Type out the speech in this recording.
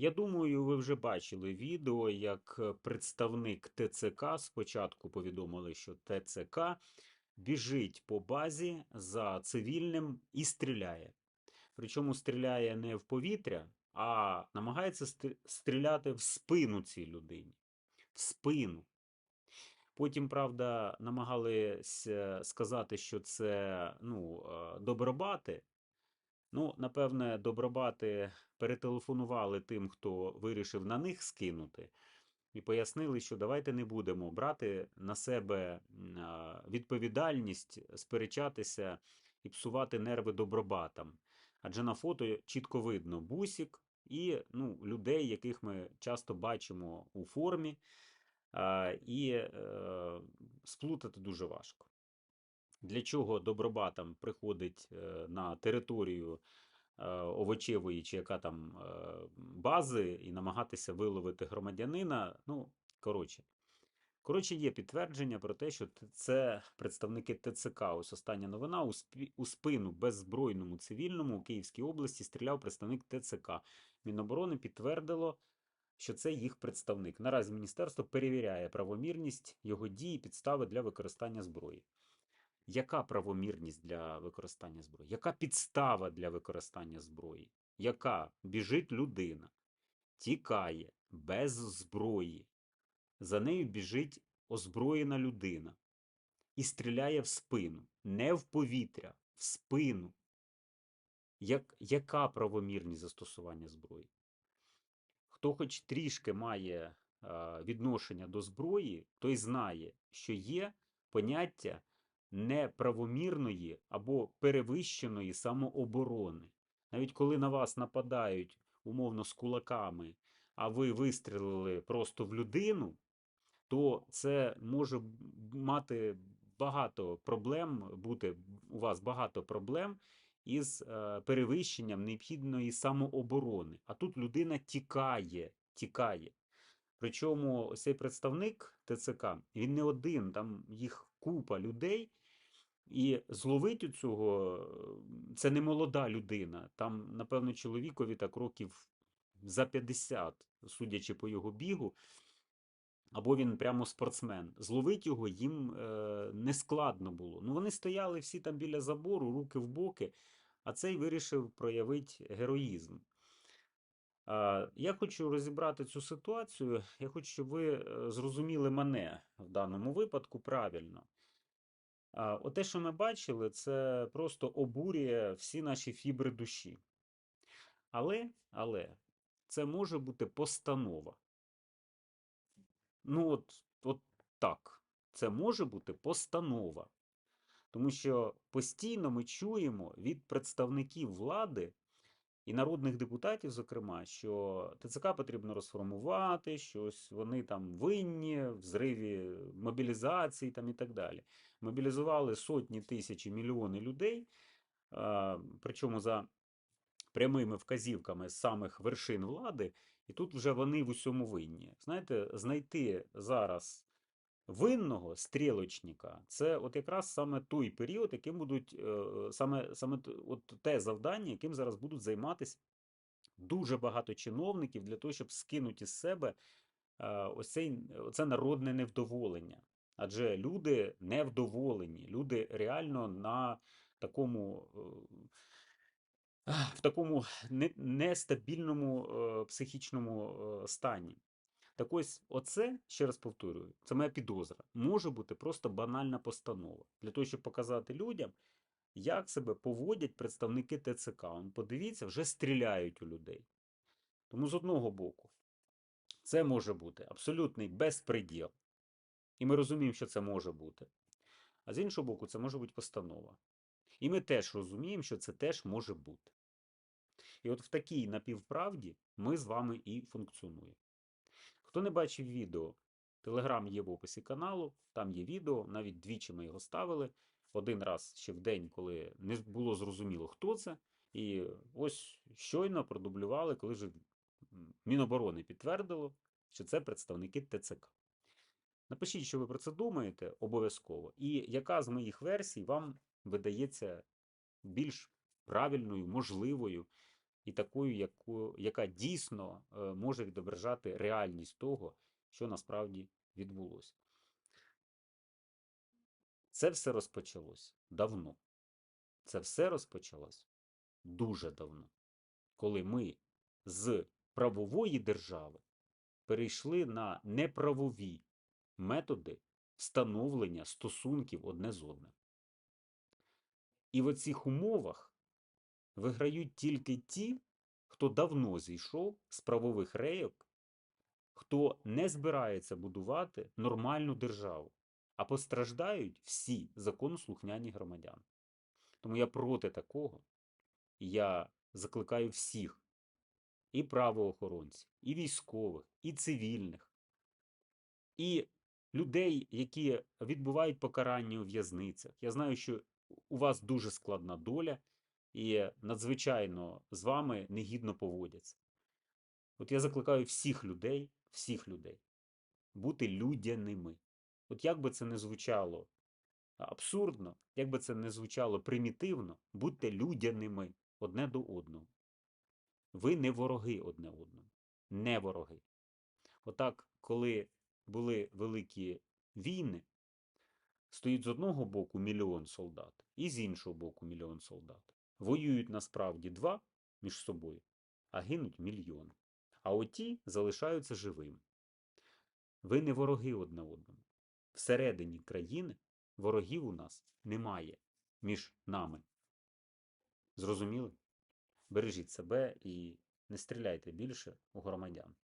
Я думаю, ви вже бачили відео, як е, представник ТЦК спочатку повідомили, що ТЦК біжить по базі за цивільним і стріляє. Причому стріляє не в повітря, а намагається стріляти в спину цій людині. В спину. Потім, правда, намагалися сказати, що це ну, е, добробати. Ну, напевне, добробати перетелефонували тим, хто вирішив на них скинути, і пояснили, що давайте не будемо брати на себе відповідальність, сперечатися і псувати нерви добробатам. Адже на фото чітко видно бусік і ну, людей, яких ми часто бачимо у формі, і е, сплутати дуже важко. Для чого добробатам приходить е, на територію е, овочевої чи яка там е, бази і намагатися виловити громадянина? Ну, коротше. Коротше, є підтвердження про те, що це представники ТЦК. Ось остання новина. У, спі- у спину беззбройному цивільному у Київській області стріляв представник ТЦК. Міноборони підтвердило, що це їх представник. Наразі міністерство перевіряє правомірність його дії підстави для використання зброї. Яка правомірність для використання зброї? Яка підстава для використання зброї? Яка біжить людина, тікає без зброї, за нею біжить озброєна людина і стріляє в спину, не в повітря, в спину. Як, яка правомірність застосування зброї? Хто хоч трішки має а, відношення до зброї, той знає, що є поняття неправомірної або перевищеної самооборони. Навіть коли на вас нападають умовно з кулаками, а ви вистрілили просто в людину, то це може мати багато проблем, бути у вас багато проблем із е, перевищенням необхідної самооборони. А тут людина тікає, тікає. Причому цей представник ТЦК, він не один, там їх купа людей, і зловить цього, це не молода людина. Там, напевно, чоловікові так років за 50, судячи по його бігу, або він прямо спортсмен. Зловить його їм е, не складно було. Ну, вони стояли всі там біля забору, руки в боки, а цей вирішив проявити героїзм. А, Я хочу розібрати цю ситуацію. Я хочу, щоб ви е, зрозуміли мене в даному випадку правильно. Оте, що ми бачили, це просто обурює всі наші фібри душі. Але, але, це може бути постанова. Ну, от, от так. Це може бути постанова. Тому що постійно ми чуємо від представників влади і народних депутатів, зокрема, що ТЦК потрібно розформувати, що ось вони там винні в зриві мобілізації там і так далі. Мобілізували сотні тисяч і мільйони людей, причому за прямими вказівками з самих вершин влади, і тут вже вони в усьому винні. Знаєте, знайти зараз винного стрілочника це от якраз саме той період, яким будуть е, саме, саме от те завдання, яким зараз будуть займатися дуже багато чиновників для того, щоб скинути із себе е, ось цей, оце народне невдоволення. Адже люди невдоволені, люди реально на такому. е, В такому нестабільному психічному стані. Так ось, оце, ще раз повторюю, це моя підозра, може бути просто банальна постанова для того, щоб показати людям, як себе поводять представники ТЦК. Он, подивіться, вже стріляють у людей. Тому з одного боку, це може бути абсолютний безпреділ. І ми розуміємо, що це може бути. А з іншого боку, це може бути постанова. І ми теж розуміємо, що це теж може бути. І от в такій напівправді ми з вами і функціонуємо. Хто не бачив відео, Телеграм є в описі каналу, там є відео, навіть двічі ми його ставили. Один раз ще в день, коли не було зрозуміло, хто це. І ось щойно продублювали, коли вже Міноборони підтвердило, що це представники ТЦК. Напишіть, що ви про це думаєте, обов'язково. І яка з моїх версій вам видається більш правильною, можливою. І такою, яку, яка дійсно е, може відображати реальність того, що насправді відбулося. Це все розпочалось давно. Це все розпочалось дуже давно, коли ми з правової держави перейшли на неправові методи встановлення стосунків одне з одним. І в оцих умовах виграють тільки ті, хто давно зійшов з правових рейок, хто не збирається будувати нормальну державу, а постраждають всі законослухняні громадяни. Тому я проти такого. Я закликаю всіх і правоохоронців, і військових, і цивільних, і людей, які відбувають покарання у в'язницях. Я знаю, що у вас дуже складна доля, і надзвичайно з вами негідно поводяться. От я закликаю всіх людей, всіх людей бути людяними. От як би це не звучало абсурдно, як би це не звучало примітивно, будьте людяними одне до одного. Ви не вороги одне одному, не вороги. Отак, коли були великі війни, стоїть з одного боку мільйон солдат, і з іншого боку мільйон солдат. Воюють насправді два між собою, а гинуть мільйони. А оті залишаються живими. Ви не вороги одне одному. Всередині країни ворогів у нас немає між нами. Зрозуміли? Бережіть себе і не стріляйте більше у громадян.